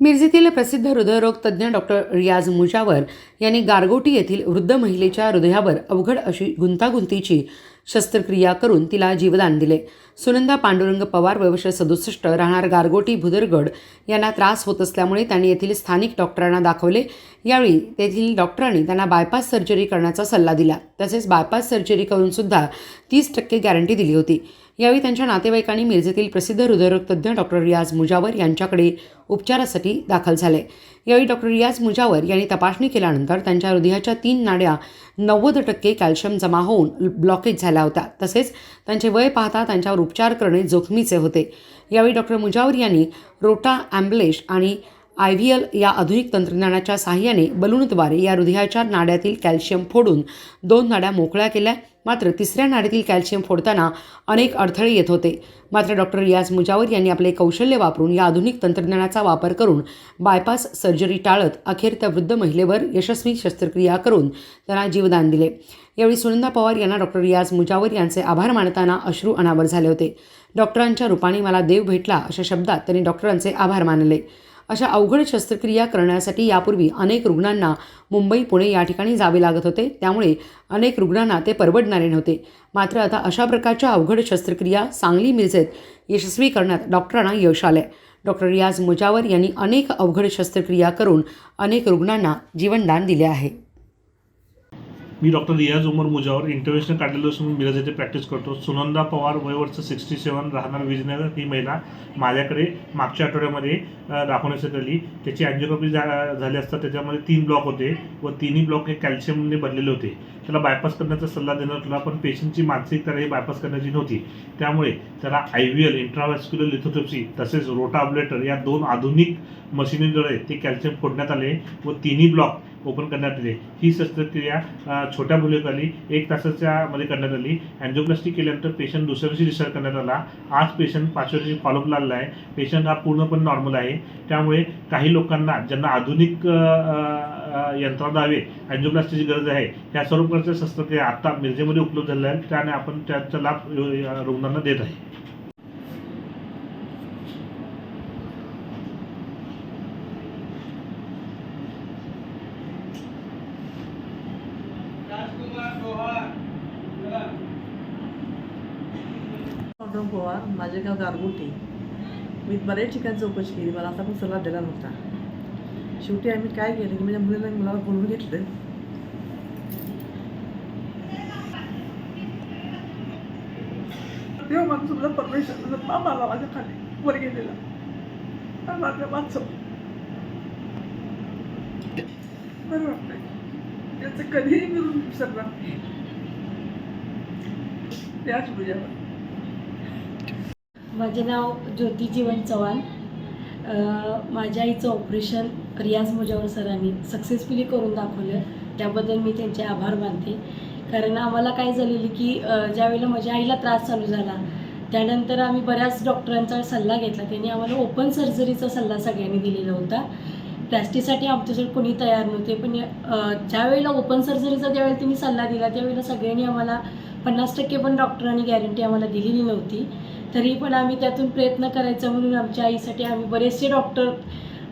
मिरजेतील प्रसिद्ध हृदयरोग तज्ज्ञ डॉक्टर रियाज मुजावर यांनी गारगोटी येथील वृद्ध महिलेच्या हृदयावर अवघड अशी गुंतागुंतीची शस्त्रक्रिया करून तिला जीवदान दिले. सुनंदा पांडुरंग पवार वयवर्ष सदुसष्ट राहणार गारगोटी भुदरगड यांना त्रास होत असल्यामुळे त्यांनी येथील स्थानिक डॉक्टरांना दाखवले. यावेळी तेथील डॉक्टरांनी त्यांना बायपास सर्जरी करण्याचा सल्ला दिला. तसेच बायपास सर्जरी करून सुद्धा तीस टक्के गॅरंटी दिली होती. यावेळी त्यांच्या नातेवाईकांनी मिरजेतील प्रसिद्ध हृदयरोगतज्ञ डॉक्टर रियाज मुजावर यांच्याकडे उपचारासाठी दाखल झाले. यावेळी डॉक्टर रियाज मुजावर यांनी तपासणी केल्यानंतर त्यांच्या हृदयाच्या तीन नाड्या नव्वद टक्के कॅल्शियम जमा होऊन ब्लॉकेज झाल्या होत्या. तसेच त्यांचे वय पाहता त्यांच्यावर उपचार करणे जोखमीचे होते. यावेळी डॉक्टर मुजावर यांनी रोटा ॲम्बलेश आणि आय व्ही एल या आधुनिक तंत्रज्ञानाच्या साहाय्याने बलूनद्वारे या हृदयाच्या नाड्यातील कॅल्शियम फोडून दोन नाड्या मोकळ्या केल्या. मात्र तिसऱ्या नाड्यातील कॅल्शियम फोडताना अनेक अडथळे येत होते. मात्र डॉक्टर रियाज मुजावर यांनी आपले कौशल्य वापरून या आधुनिक तंत्रज्ञानाचा वापर करून बायपास सर्जरी टाळत अखेर त्या वृद्ध महिलेवर यशस्वी शस्त्रक्रिया करून त्यांना जीवदान दिले. यावेळी सुनंदा पवार यांना डॉक्टर रियाज मुजावर यांचे आभार मानताना अश्रू अनावर झाले होते. डॉक्टरांच्या रूपाने मला देव भेटला अशा शब्दात त्यांनी डॉक्टरांचे आभार मानले. अशा अवघड शस्त्रक्रिया करण्यासाठी यापूर्वी अनेक रुग्णांना मुंबई पुणे या ठिकाणी जावे लागत होते. त्यामुळे अनेक रुग्णांना ते परवडणारे नव्हते. मात्र आता अशा प्रकारच्या अवघड शस्त्रक्रिया सांगली मिरजेत यशस्वी करण्यात डॉक्टरांना यश आले डॉक्टर रियाज मुजावर यांनी अनेक अवघड शस्त्रक्रिया करून अनेक रुग्णांना जीवनदान दिले आहे. मी डॉक्टर रियाज उमर मुजावर इंटरव्हेशन कार्डिओलॉजिस्ट म्हणून मिरज येथे प्रॅक्टिस करतो. सुनंदा पवार वयवर्ष सिक्स्टी सेवन राहणार विजयनगर. ही महिला माझ्याकडे मागच्या आठवड्यामध्ये दाखवण्यासाठी आली. त्याची अँजिओग्राफी झा झाली असता त्याच्यामध्ये तीन ब्लॉक होते व तिन्ही ब्लॉक हे कॅल्शियमने भरलेले होते. त्याला बायपास करण्याचा सल्ला देण्यात होता पण पेशंटची मानसिकता ही बायपास करण्याची नव्हती. त्यामुळे त्याला I V L intravascular lithotripsy तसेच रोटाब्लेटर या दोन आधुनिक मशिनीद्वारे ते कॅल्शियम फोडण्यात आले व तिन्ही ब्लॉक ओपन करण्यात आले. ही शस्त्रक्रिया छोट्या भूलेखाली एक तासाच्या मध्ये करण्यात आली. अँजिओप्लास्टी केल्यानंतर पेशंट दुसऱ्या दिवशी डिस्चार्ज करण्यात आला. आज पेशंट पाचव्या दिवशी फॉलोअप लागला आहे. पेशंट हा पूर्णपणे नॉर्मल आहे. त्यामुळे काही लोकांना ज्यांना आधुनिक यंत्रणा अ, अँजिओप्लास्टीची गरज आहे ह्या सर्व प्रकारच्या शस्त्रक्रिया आता मिरजेमध्ये उपलब्ध झाल्या आहेत. त्याने आपण त्याचा लाभ रुग्णांना देत आहे. पांडुरंग पवार माझे गाव गारगोटी. मी बऱ्याच ठिकाणी चौकशी केली मला असा पण सल्ला दिला नव्हता. शेवटी आम्ही काय केलं की माझ्या मुलीला मुलाला बोलवून घेतलं. तेव्हा मला तुझं परमेश्वर तुझं पाप माझ्या खाली. वर गेलेला. आणि माझ्या वाचव. बरं वाटलं. त्याचं कधीही मी विसरणार त्याच तुझ्यावर माझे नाव ज्योती जीवन चव्हाण. माझ्या आईचं ऑपरेशन रियाज मुजावर सरांनी सक्सेसफुली करून दाखवलं. त्याबद्दल मी त्यांचे आभार मानते. कारण आम्हाला काय झालेलं की ज्यावेळेला माझ्या आईला त्रास चालू झाला त्यानंतर आम्ही बऱ्याच डॉक्टरांचा सल्ला घेतला. त्यांनी आम्हाला ओपन सर्जरीचा सल्ला सगळ्यांनी दिलेला होता. प्लॅस्टिकसाठी आमच्याकडे कोणी तयार नव्हते पण ज्यावेळेला ओपन सर्जरीचा ज्यावेळेला त्यांनी सल्ला दिला त्यावेळेला सगळ्यांनी आम्हाला पन्नास टक्के पण डॉक्टरांनी गॅरंटी आम्हाला दिलेली नव्हती. तरी पण आम्ही त्यातून प्रयत्न करायचा म्हणून आमच्या आईसाठी आम्ही बरेचसे डॉक्टर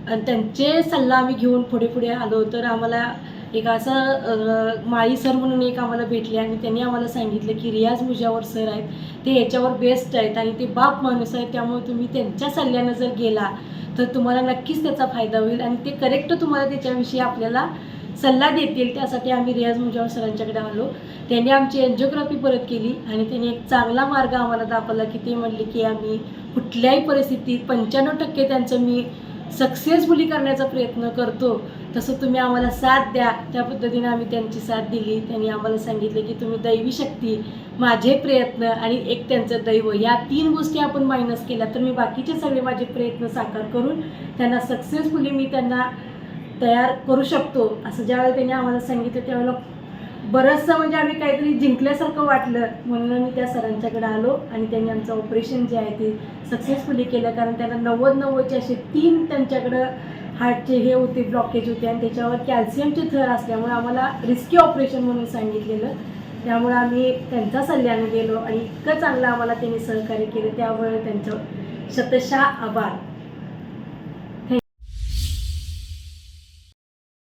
आणि त्यांचे सल्ला आम्ही घेऊन पुढे पुढे आलो. तर आम्हाला एक असं माळी सर म्हणून एक आम्हाला भेटले आणि त्यांनी आम्हाला सांगितलं की रियाज मुजावर सर आहेत. ते याच्यावर बेस्ट आहेत आणि ते बाप माणूस आहेत त्यामुळे तुम्ही त्यांच्या सल्ल्यानं जर गेला तर तुम्हाला नक्कीच त्याचा फायदा होईल आणि ते करेक्ट तुम्हाला त्याच्याविषयी आपल्याला सल्ला देतील त्यासाठी आम्ही रियाज मुजावर सरांच्याकडे आलो. त्यांनी आमची एन्जिओग्राफी परत केली आणि त्यांनी एक चांगला मार्ग आम्हाला दाखवला की ते म्हणले की आम्ही कुठल्याही परिस्थितीत पंच्याण्णव टक्के त्यांचं मी सक्सेसफुली करण्याचा प्रयत्न करतो. तसं तुम्ही आम्हाला साथ द्या. त्या पद्धतीने आम्ही त्यांची साथ दिली. त्यांनी आम्हाला सांगितले की तुम्ही दैवी शक्ती माझे प्रयत्न आणि एक त्यांचं दैव या तीन गोष्टी आपण मायनस केल्या. तर मी बाकीचे सगळे माझे प्रयत्न साकार करून त्यांना सक्सेसफुली मी त्यांना तयार करू शकतो. असं ज्यावेळेला त्यांनी आम्हाला सांगितलं त्यावेळेला बरंचसं म्हणजे आम्ही काहीतरी जिंकल्यासारखं वाटलं. म्हणून मी त्या सरांच्याकडे आलो आणि त्यांनी आमचं ऑपरेशन जे आहे ते सक्सेसफुली केलं. कारण त्यांना नव्वद नव्वदचे असे तीन त्यांच्याकडं हार्टचे हे होते ब्लॉकेज होते आणि त्याच्यावर कॅल्शियमचे थर असल्यामुळे आम्हाला रिस्की ऑपरेशन म्हणून सांगितलेलं. त्यामुळे आम्ही त्यांचा सल्ल्याने गेलो आणि इतकं चांगलं आम्हाला त्यांनी सहकार्य केलं. त्यामुळे त्यांचं शतशः आभार.